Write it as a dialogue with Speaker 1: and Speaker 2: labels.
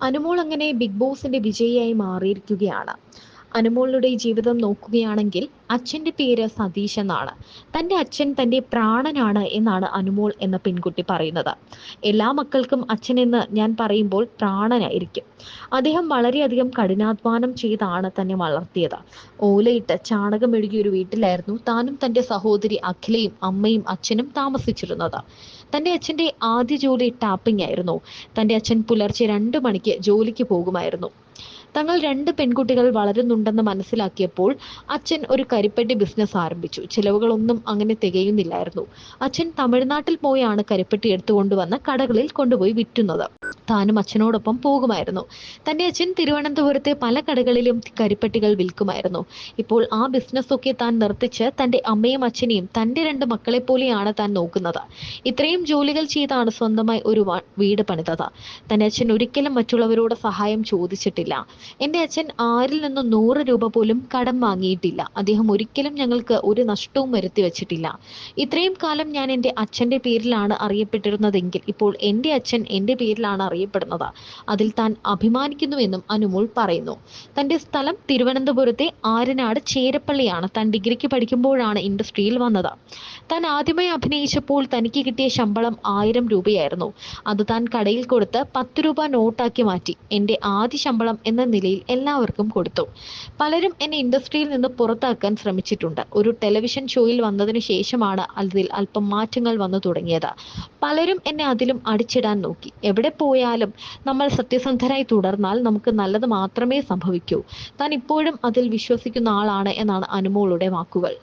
Speaker 1: അനുമോൾ അങ്ങനെ ബിഗ് ബോസിന്റെ വിജയിയായി മാറിയിരിക്കുകയാണ്. അനുമോളുടെ ജീവിതം നോക്കുകയാണെങ്കിൽ അച്ഛന്റെ പേര് സതീഷ് എന്നാണ്. തന്റെ അച്ഛൻ തന്റെ പ്രാണനാണ് എന്നാണ് അനുമോൾ എന്ന പെൺകുട്ടി പറയുന്നത്. എല്ലാ മക്കൾക്കും അച്ഛനെന്ന് ഞാൻ പറയുമ്പോൾ പ്രാണനായിരിക്കും. അദ്ദേഹം വളരെയധികം കഠിനാധ്വാനം ചെയ്താണ് തന്നെ വളർത്തിയത്. ഓലയിട്ട് ചാണകം ഒരു വീട്ടിലായിരുന്നു താനും തന്റെ സഹോദരി അഖിലയും അമ്മയും അച്ഛനും താമസിച്ചിരുന്നത്. തന്റെ അച്ഛന്റെ ആദ്യ ജോലി ടാപ്പിംഗ് ആയിരുന്നു. തന്റെ അച്ഛൻ പുലർച്ചെ രണ്ട് മണിക്ക് ജോലിക്ക് പോകുമായിരുന്നു. തങ്ങൾ രണ്ട് പെൺകുട്ടികൾ വളരുന്നുണ്ടെന്ന് മനസ്സിലാക്കിയപ്പോൾ അച്ഛൻ ഒരു കരിപ്പെട്ടി ബിസിനസ് ആരംഭിച്ചു. ചിലവുകളൊന്നും അങ്ങനെ തികയുന്നില്ലായിരുന്നു. അച്ഛൻ തമിഴ്നാട്ടിൽ പോയാണ് കരിപ്പെട്ടി എടുത്തുകൊണ്ടുവന്ന് കടകളിൽ കൊണ്ടുപോയി വിറ്റുന്നത്. താനും അച്ഛനോടൊപ്പം പോകുമായിരുന്നു. തന്റെ അച്ഛൻ തിരുവനന്തപുരത്തെ പല കടകളിലും കരിപ്പെട്ടികൾ വിൽക്കുമായിരുന്നു. ഇപ്പോൾ ആ ബിസിനസ് ഒക്കെ താൻ നിർത്തിച്ച് തന്റെ അമ്മയും അച്ഛനെയും തന്റെ രണ്ട് മക്കളെ പോലെയാണ് താൻ നോക്കുന്നത്. ഇത്രയും ജോലികൾ ചെയ്താണ് സ്വന്തമായി ഒരു വീട് പണിതത്. തന്റെ അച്ഛൻ ഒരിക്കലും മറ്റുള്ളവരോട് സഹായം ചോദിച്ചിട്ടില്ല. എന്റെ അച്ഛൻ ആരിൽ നിന്നും നൂറ് രൂപ പോലും കടം വാങ്ങിയിട്ടില്ല. അദ്ദേഹം ഒരിക്കലും ഞങ്ങൾക്ക് ഒരു നഷ്ടവും വരുത്തി വെച്ചിട്ടില്ല. ഇത്രയും കാലം ഞാൻ എന്റെ അച്ഛന്റെ പേരിലാണ് അറിയപ്പെട്ടിരുന്നതെങ്കിൽ ഇപ്പോൾ എന്റെ അച്ഛൻ എന്റെ പേരിലാണ് അറിയപ്പെടുന്നത്. അതിൽ താൻ അഭിമാനിക്കുന്നുവെന്നും അനുമോൾ പറയുന്നു. തന്റെ സ്ഥലം തിരുവനന്തപുരത്തെ ആരനാട് ചേരപ്പള്ളിയാണ്. താൻ ഡിഗ്രിക്ക് പഠിക്കുമ്പോഴാണ് ഇൻഡസ്ട്രിയിൽ വന്നത്. താൻ ആദ്യമായി അഭിനയിച്ചപ്പോൾ തനിക്ക് കിട്ടിയ ശമ്പളം ആയിരം രൂപയായിരുന്നു. അത് താൻ കടയിൽ കൊടുത്ത് പത്ത് രൂപ നോട്ടാക്കി മാറ്റി എന്റെ ആദ്യ ശമ്പളം എന്ന നിലയിൽ എല്ലാവർക്കും കൊടുത്തു. പലരും എന്നെ ഇൻഡസ്ട്രിയിൽ നിന്ന് പുറത്താക്കാൻ ശ്രമിച്ചിട്ടുണ്ട്. ഒരു ടെലിവിഷൻ ഷോയിൽ വന്നതിന് ശേഷമാണ് അതിൽ അല്പം മാറ്റങ്ങൾ വന്നു തുടങ്ങിയത്. പലരും എന്നെ അതിലും അടിച്ചിടാൻ നോക്കി. എവിടെ പോയാലും നമ്മൾ സത്യസന്ധരായി തുടർന്നാൽ നമുക്ക് നല്ലത് മാത്രമേ സംഭവിക്കൂ. താൻ ഇപ്പോഴും അതിൽ വിശ്വസിക്കുന്ന ആളാണ് എന്നാണ് അനുമോളുടെ വാക്കുകൾ.